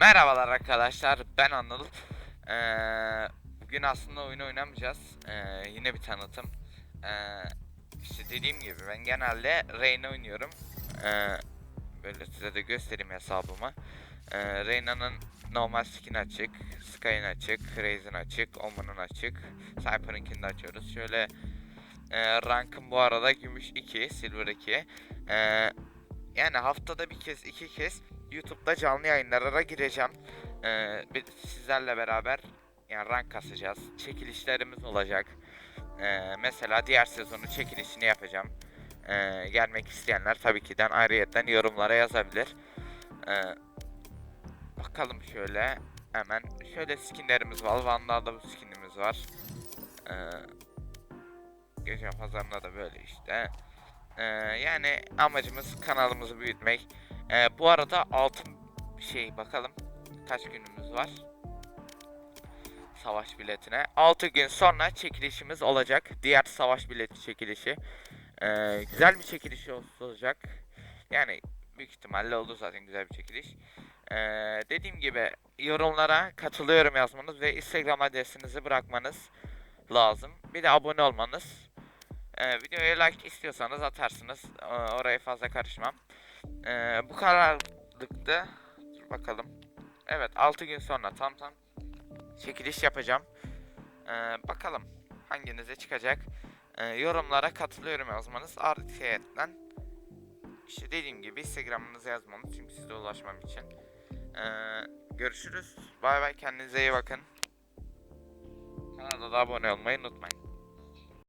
Merhabalar arkadaşlar ben Anıl. Ee, Bugün aslında oyun oynamayacağız. Ee, Yine bir tanıtım. Ee, İşte dediğim gibi ben genelde Reyna oynuyorum. Ee, Böyle size de göstereyim hesabımı. Ee, Reyna'nın normal skin açık Sky'ın açık, Raze'in açık, Omen'ın açık Cypher'ınkini de açıyoruz. Şöyle ee, Rankım bu arada gümüş 2, silver 2 ee, Yani haftada bir kez iki kez YouTube'da canlı yayınlara gireceğim. Ee, sizlerle beraber yani rank kasacağız. Çekilişlerimiz olacak. Ee, mesela diğer sezonun çekilişini yapacağım. Ee, gelmek isteyenler tabii ki de ayrıyetten yorumlara yazabilir. Ee, bakalım şöyle hemen. Şöyle skinlerimiz var. Van'da bu skinimiz var. Ee, gece pazarında da böyle işte. Ee, yani amacımız kanalımızı büyütmek. Ee, bu arada altın şey bakalım kaç günümüz var savaş biletine. 6 gün sonra çekilişimiz olacak. Diğer savaş bileti çekilişi. Ee, güzel bir çekiliş ol- olacak. Yani büyük ihtimalle oldu zaten güzel bir çekiliş. Ee, dediğim gibi yorumlara katılıyorum yazmanız ve Instagram adresinizi bırakmanız lazım. Bir de abone olmanız. Ee, videoya like istiyorsanız atarsınız. Ee, oraya fazla karışmam. Ee, bu kararlılıkta dur bakalım. Evet 6 gün sonra tam tam çekiliş yapacağım. Ee, bakalım hanginize çıkacak. Ee, yorumlara katılıyorum yazmanız. Artıyetten işte dediğim gibi Instagram'ınızı yazmanız çünkü size ulaşmam için. Ee, görüşürüz. Bay bay kendinize iyi bakın. Kanala da abone olmayı unutmayın.